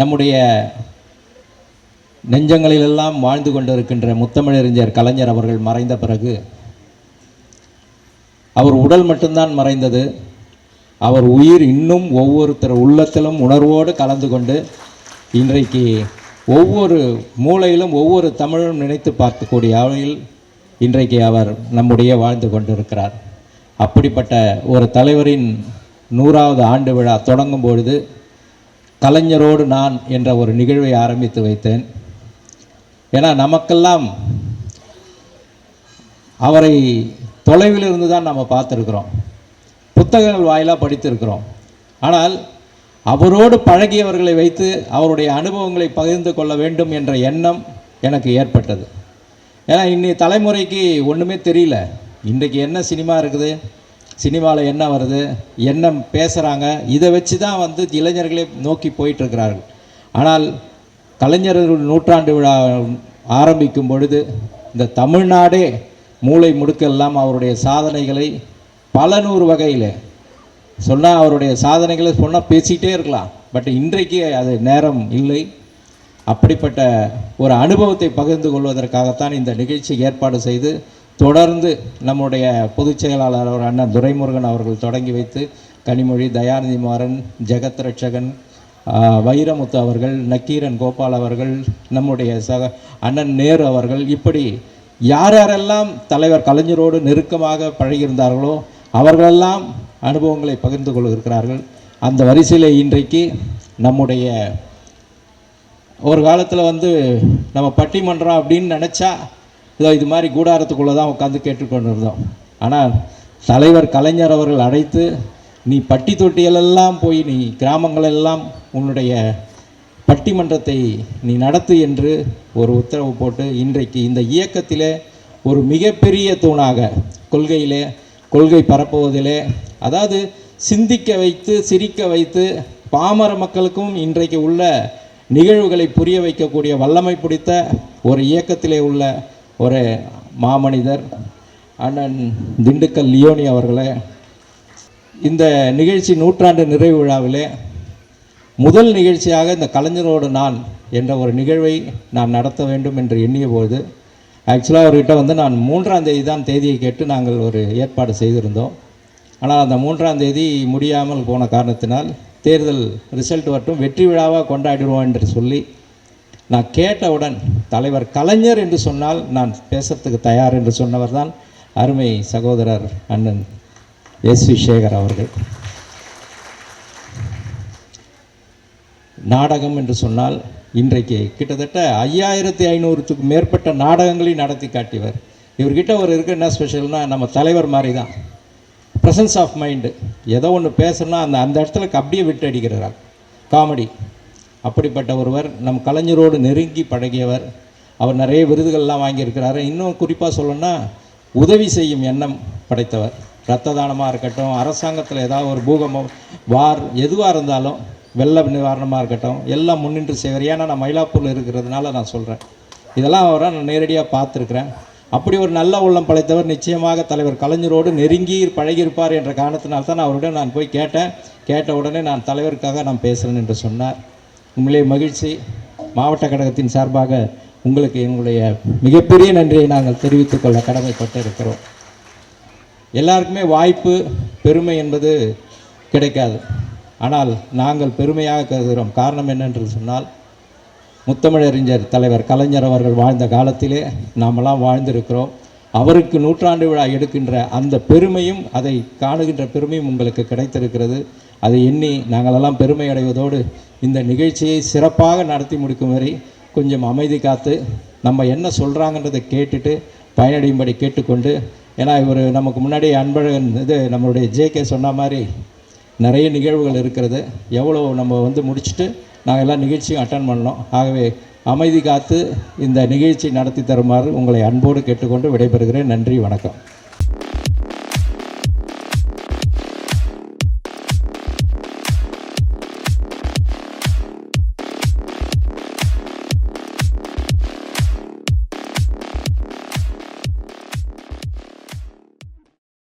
நம்முடைய நெஞ்சங்களிலெல்லாம் வாழ்ந்து கொண்டிருக்கின்ற முத்தமிழறிஞர் கலைஞர் அவர்கள் மறைந்த பிறகு அவர் உடல் மட்டும்தான் மறைந்தது. அவர் உயிர் இன்னும் ஒவ்வொருத்தர் உள்ளத்திலும் உணர்வோடு கலந்து கொண்டு இன்றைக்கு ஒவ்வொரு மூலையிலும் ஒவ்வொரு தமிழும் நினைத்து பார்க்கக்கூடிய அளவில் இன்றைக்கு அவர் நம்முடைய வாழ்ந்து கொண்டிருக்கிறார். அப்படிப்பட்ட ஒரு தலைவரின் நூறாவது ஆண்டு விழா தொடங்கும் பொழுது கலைஞரோடு நான் என்ற ஒரு நிகழ்வை ஆரம்பித்து வைத்தேன். ஏன்னா நமக்கெல்லாம் அவரை தொலைவில் இருந்து தான் நம்ம பார்த்துருக்குறோம். புத்தகங்கள் வாயிலாக படித்திருக்கிறோம். ஆனால் அவரோடு பழகியவர்களை வைத்து அவருடைய அனுபவங்களை பகிர்ந்து கொள்ள வேண்டும் என்ற எண்ணம் எனக்கு ஏற்பட்டது. ஏன்னா இன்னி தலைமுறைக்கு ஒன்றுமே தெரியல. இன்றைக்கு என்ன சினிமா இருக்குது? சினிமாவில் என்ன வருது என்ன பேசுகிறாங்க இதை வச்சு தான் வந்து இளைஞர்களே நோக்கி போயிட்டுருக்கிறார்கள். ஆனால் கலைஞர்கள் நூற்றாண்டு விழா ஆரம்பிக்கும் பொழுது இந்த தமிழ்நாடே மூளை முடுக்கெல்லாம் அவருடைய சாதனைகளை பல நூறு வகையில் சொன்னால் அவருடைய சாதனைகளை சொன்னால் பேசிக்கிட்டே இருக்கலாம். பட் இன்றைக்கு அது நேரம் இல்லை. அப்படிப்பட்ட ஒரு அனுபவத்தை பகிர்ந்து கொள்வதற்காகத்தான் இந்த நிகழ்ச்சி ஏற்பாடு செய்து தொடர்ந்து நம்முடைய பொதுச் செயலாளர் அவர் அண்ணன் துரைமுருகன் அவர்கள் தொடங்கி வைத்து கனிமொழி தயாநிதி மாறன் ஜெகத் ரட்சகன் வைரமுத்து அவர்கள் நக்கீரன் கோபால் அவர்கள் நம்முடைய சக அண்ணன் நேரு அவர்கள் இப்படி யார் யாரெல்லாம் தலைவர் கலைஞரோடு நெருக்கமாக பழகியிருந்தார்களோ அவர்களெல்லாம் அனுபவங்களை பகிர்ந்து கொள்கிறார்கள். அந்த வரிசையில் இன்றைக்கு நம்முடைய ஒரு காலத்தில் வந்து நம்ம பட்டிமன்றம் அப்படின்னு நினச்சா இதோ இது மாதிரி கூடாரத்துக்குள்ளே தான் உட்காந்து கேட்டுக்கொண்டு இருந்தோம் ஆனால் தலைவர் கலைஞர் அவர்கள் அழைத்து நீ பட்டி தொட்டியலெல்லாம் போய் நீ கிராமங்களெல்லாம் உன்னுடைய பட்டிமன்றத்தை நீ நடத்து என்று ஒரு உத்தரவு போட்டு இன்றைக்கு இந்த இயக்கத்திலே ஒரு மிகப்பெரிய தூணாக கொள்கையிலே கொள்கை பரப்புவதிலே அதாவது சிந்திக்க வைத்து சிரிக்க வைத்து பாமர மக்களுக்கும் இன்றைக்கு உள்ள நிகழ்வுகளை புரிய வைக்கக்கூடிய வல்லமை பிடித்த ஒரு இயக்கத்திலே உள்ள ஒரு மாமனிதர் அண்ணன் திண்டுக்கல் லியோனி அவர்களே இந்த நிகழ்ச்சி நூற்றாண்டு நிறைவு விழாவிலே முதல் நிகழ்ச்சியாக இந்த கலைஞரோடு நான் என்ற ஒரு நிகழ்வை நான் நடத்த வேண்டும் என்று எண்ணிய போது ஆக்சுவலாக அவர்கிட்ட வந்து நான் மூன்றாம் தேதி தான் தேதியை கேட்டு நாங்கள் ஒரு ஏற்பாடு செய்திருந்தோம். ஆனால் அந்த மூன்றாம் தேதி முடியாமல் போன காரணத்தினால் தேர்தல் ரிசல்ட் வரட்டும் வெற்றி விழாவாக கொண்டாடிடுவோம் என்று சொல்லி நான் கேட்டவுடன் தலைவர் கலைஞர் என்று சொன்னால் நான் பேசுறதுக்கு தயார் என்று சொன்னவர் தான் அருமை சகோதரர் அண்ணன் எஸ் வி சேகர் அவர்கள். நாடகம் என்று சொன்னால் இன்றைக்கு கிட்டத்தட்ட ஐயாயிரத்தி ஐநூறுத்துக்கு மேற்பட்ட நாடகங்களையும் நடத்தி காட்டியவர். இவர்கிட்ட ஒரு இருக்க என்ன ஸ்பெஷல்னா நம்ம தலைவர் மாதிரி தான் ப்ரெசன்ஸ் ஆஃப் மைண்டு ஏதோ ஒன்று பேசணும்னா அந்த அந்த இடத்துல அப்படியே விட்டு அடிக்கிறார். காமெடி. அப்படிப்பட்ட ஒருவர் நம் கலைஞரோடு நெருங்கி பழகியவர். அவர் நிறைய விருதுகள்லாம் வாங்கியிருக்கிறாரு. இன்னும் குறிப்பாக சொல்லணும்னா உதவி செய்யும் எண்ணம் படைத்தவர். இரத்த தானமாக இருக்கட்டும் அரசாங்கத்தில் ஏதாவது ஒரு பூகம்பம் வார் எதுவாக இருந்தாலும் வெள்ள நிவாரணமாக இருக்கட்டும் எல்லாம் முன்னின்று செய்வார் ஏன்னா நான் மயிலாப்பூரில் இருக்கிறதுனால நான் சொல்கிறேன் இதெல்லாம் அவரை நான் நேரடியாக பார்த்துருக்குறேன். அப்படி ஒரு நல்ல உள்ளம் படைத்தவர் நிச்சயமாக தலைவர் கலைஞரோடு நெருங்கி பழகியிருப்பார் என்ற காரணத்தினால்தான் தான் அவருடன் நான் போய் கேட்டேன். கேட்ட உடனே நான் தலைவருக்காக நான் பேசுகிறேன் என்று சொன்னார். உண்மையிலே மகிழ்ச்சி. மாவட்ட கழகத்தின் சார்பாக உங்களுக்கு எங்களுடைய மிகப்பெரிய நன்றியை நாங்கள் தெரிவித்துக் கொள்ள கடமைப்பட்டு இருக்கிறோம் எல்லாருக்குமே வாய்ப்பு பெருமை என்பது கிடைக்காது. ஆனால் நாங்கள் பெருமையாக கருதுகிறோம். காரணம் என்னென்று சொன்னால் முத்தமிழறிஞர் தலைவர் கலைஞர் அவர்கள் வாழ்ந்த காலத்திலே நாமெல்லாம் வாழ்ந்திருக்கிறோம். அவருக்கு நூற்றாண்டு விழா எடுக்கின்ற அந்த பெருமையும் அதை காணுகின்ற பெருமையும் உங்களுக்கு கிடைத்திருக்கிறது. அதை எண்ணி நாங்களெல்லாம் பெருமை அடைவதோடு இந்த நிகழ்ச்சியை சிறப்பாக நடத்தி முடிக்கும் வரை கொஞ்சம் அமைதி காத்து நம்ம என்ன சொல்கிறாங்கன்றதை கேட்டுட்டு பயனடையும்படி கேட்டுக்கொண்டு ஏன்னா இவர் நமக்கு முன்னாடி அன்பழகன் இது நம்மளுடைய ஜேகே சொன்ன மாதிரி நிறைய நிகழ்வுகள் இருக்கிறது. எவ்வளோ நம்ம வந்து முடிச்சுட்டு நாங்கள் எல்லா நிகழ்ச்சியும் அட்டன் பண்ணோம் ஆகவே அமைதி காத்து இந்த நிகழ்ச்சி நடத்தி தருமாறு உங்களை அன்போடு கேட்டுக்கொண்டு விடைபெறுகிறேன். நன்றி வணக்கம்.